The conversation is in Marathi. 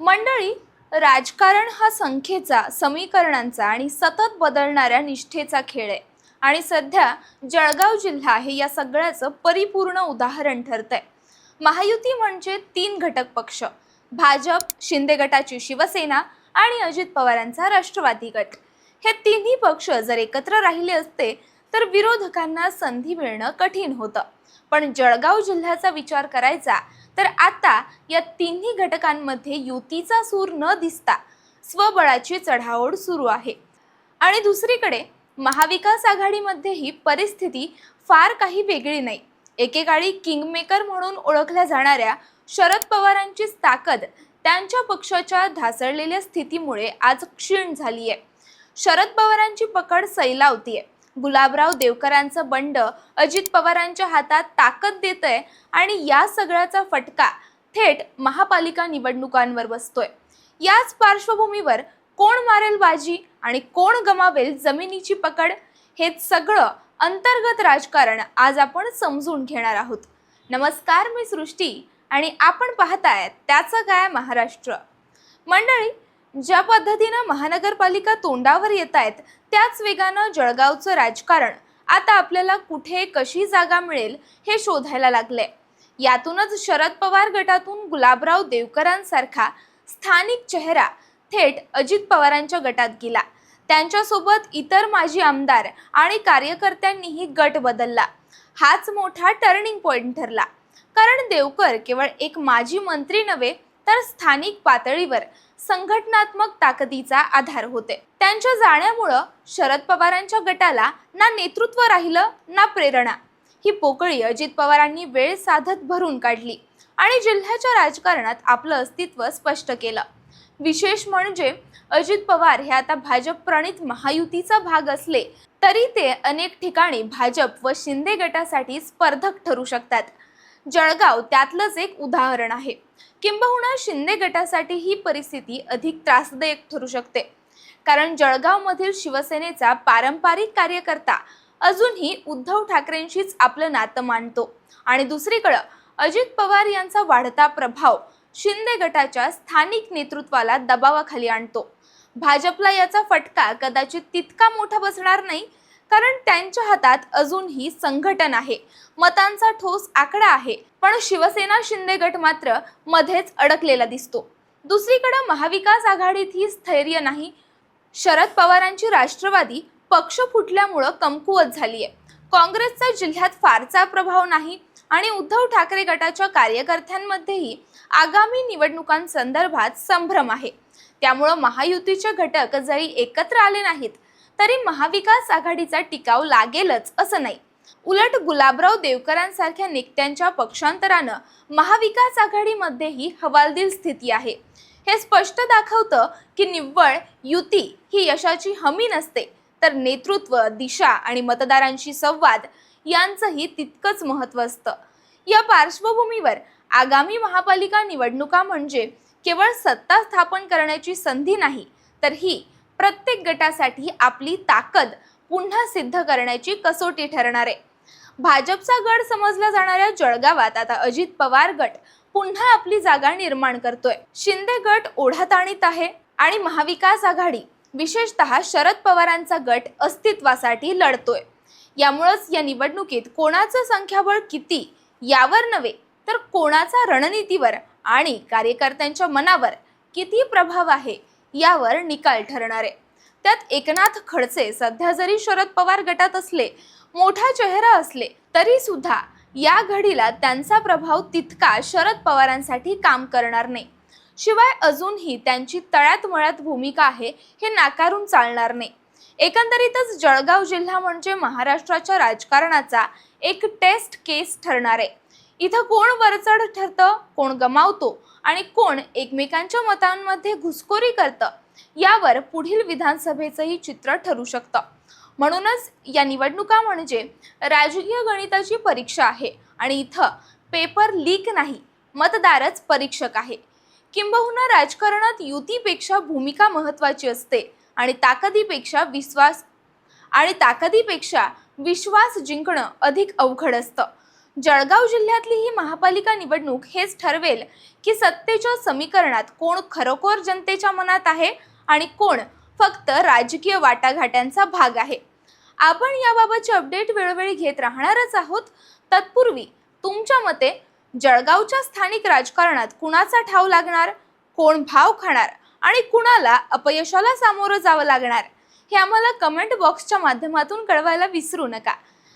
मंडळी राजकारण हा संख्येचा समीकरणांचा आणि सतत बदलणाऱ्या निष्ठेचा खेळ आहे. आणि सध्या जळगाव जिल्हा हे या सगळ्याचं परिपूर्ण उदाहरण ठरतंय. महायुती म्हणजे तीन घटक पक्ष भाजप शिंदे गटाची शिवसेना आणि अजित पवारांचा राष्ट्रवादी गट. हे तिन्ही पक्ष जर एकत्र राहिले असते तर विरोधकांना संधी मिळणं कठीण होतं. पण जळगाव जिल्ह्याचा विचार करायचा तर आता या तिन्ही घटकांमध्ये युतीचा सूर न दिसता स्वबळाची चढाओढ सुरू आहे. आणि दुसरीकडे महाविकास आघाडीमध्येही परिस्थिती फार काही वेगळी नाही. एकेकाळी किंगमेकर म्हणून ओळखल्या जाणाऱ्या शरद पवारांचीच ताकद त्यांच्या पक्षाच्या ढासळलेल्या स्थितीमुळे आज क्षीण झाली आहे शरद पवारांची पकड सैलावतीये. गुलाबराव देवकरांचं बंड अजित पवारांच्या हातात ताकद देतंय आणि या सगळ्याचा फटका थेट महापालिका निवडणुकांवर बसतोय. याच पार्श्वभूमीवर कोण मारेल बाजी आणि कोण गमावेल जमिनीची पकड हे सगळं अंतर्गत राजकारण आज आपण समजून घेणार आहोत. नमस्कार मी सृष्टी आणि आपण पाहताय त्याचं काय महाराष्ट्र. मंडळी ज्या पद्धतीनं महानगरपालिका तोंडावर येत आहेत त्याच वेगानं जळगावचं राजकारण आता आपल्याला कुठे कशी जागा मिळेल हे शोधायला लागले. यातूनच शरद पवार गटातून गुलाबराव देवकरांसारखा स्थानिक चेहरा थेट अजित पवारांच्या गटात गेला. त्यांच्यासोबत इतर माजी आमदार आणि कार्यकर्त्यांनीही गट बदलला. हाच मोठा टर्निंग पॉइंट ठरला. कारण देवकर केवळ एक माजी मंत्री नव्हे तर स्थानिक पातळीवर संघटनात्मक ताकदीचा आधार होते. त्यांच्या जाण्यामुळं शरद पवारांच्या गटाला ना नेतृत्व राहिलं ना प्रेरणा. ही पोकळी अजित पवारांनी वेळ साधत भरून काढली आणि जिल्ह्याच्या राजकारणात आपलं अस्तित्व स्पष्ट केलं. विशेष म्हणजे अजित पवार हे आता भाजप प्रणित महायुतीचा भाग असले तरी ते अनेक ठिकाणी भाजप व शिंदे गटासाठी स्पर्धक ठरू शकतात. जळगाव त्यातलंच एक उदाहरण आहे. किंबहुना शिंदे गटासाठी ही परिस्थिती अधिक त्रासदायक ठरू शकते. कारण जळगावमधील शिवसेनेचा पारंपरिक कार्यकर्ता अजूनही उद्धव ठाकरेंशीच आपलं नातं मानतो आणि दुसरीकडं अजित पवार यांचा वाढता प्रभाव शिंदे गटाच्या स्थानिक नेतृत्वाला दबावाखाली आणतो. भाजपला याचा फटका कदाचित तितका मोठा बसणार नाही कारण त्यांच्या हातात अजूनही संघटन आहे. मतांचा ठोस आकडा आहे पण शिवसेना शिंदे गट मात्र मध्येच अडकलेला दिसतो. दुसरीकडे महाविकास आघाडीत ही स्थैर्य नाही. शरद पवारांची राष्ट्रवादी पक्ष फुटल्यामुळं कमकुवत झाली आहे काँग्रेसचा जिल्ह्यात फारसा प्रभाव नाही आणि उद्धव ठाकरे गटाच्या कार्यकर्त्यांमध्येही आगामी निवडणुकांसंदर्भात संभ्रम आहे. त्यामुळं महायुतीचे घटक जरी एकत्र आले नाहीत तरी महाविकास आघाडीचा टिकाव लागेलच असं नाही. उलट गुलाबराव देवकरांसारख्या नेत्यांच्या पक्षांतरानं महाविकास आघाडीमध्येही हवालदिल स्थिती आहे. हे स्पष्ट दाखवतं की निव्वळ युती ही यशाची हमी नसते. तर नेतृत्व दिशा आणि मतदारांशी संवाद यांचंही तितकंच महत्त्व असतं. या पार्श्वभूमीवर आगामी महापालिका निवडणुका म्हणजे केवळ सत्ता स्थापन करण्याची संधी नाही तर ही प्रत्येक गटासाठी आपली ताकद पुन्हा सिद्ध करण्याची कसोटी ठरणार आहे. भाजपचा गड समजला जाणाऱ्या जळगावात आता अजित पवार गट पुन्हा आपली जागा निर्माण करतोय. शिंदे गट ओढाताणीत आहे आणि महाविकास आघाडी विशेषतः शरद पवारांचा गट अस्तित्वासाठी लढतोय. यामुळंच या निवडणुकीत कोणाचं संख्याबळ किती यावर नव्हे तर कोणाचा रणनीतीवर आणि कार्यकर्त्यांच्या मनावर किती प्रभाव आहे यावर निकाल ठरणार आहे. त्यात एकनाथ खडसे सध्या जरी शरद पवार गटात असले मोठा चेहरा असले तरी सुद्धा या घडीला त्यांचा प्रभाव तितका शरद पवारांसाठी काम करणार नाही. शिवाय अजूनही त्यांची तळ्यात मळ्यात भूमिका आहे हे नाकारून चालणार नाही. एकंदरीतच जळगाव जिल्हा म्हणजे महाराष्ट्राच्या राजकारणाचा एक टेस्ट केस ठरणार आहे. इथं कोण वरचढ ठरतं कोण गमावतो आणि कोण एकमेकांच्या मतांमध्ये घुसखोरी करतं यावर पुढील विधानसभेचंही चित्र ठरू शकतं. म्हणूनच या निवडणुका म्हणजे राजकीय गणिताची परीक्षा आहे आणि इथं पेपर लीक नाही मतदारच परीक्षक आहे. किंबहुना राजकारणात युतीपेक्षा भूमिका महत्त्वाची असते आणि ताकदीपेक्षा विश्वास आणि ताकदीपेक्षा विश्वास जिंकणं अधिक अवघड असतं. जळगाव जिल्ह्यातली ही महापालिका निवडणूक हेच ठरवेल की सत्तेच्या समीकरणात कोण खरोखर जनतेच्या मनात आहे आणि कोण फक्त राजकीय वाटाघाट्यांचा भाग आहे. आपण याबाबतचे अपडेट वेळोवेळी घेत राहणारच आहोत. तत्पूर्वी तुमच्या मते जळगावच्या स्थानिक राजकारणात कुणाचा ठाव लागणार कोण भाव खाणार आणि कुणाला अपयशाला सामोरं जावं लागणार हे आम्हाला कमेंट बॉक्सच्या माध्यमातून कळवायला विसरू नका.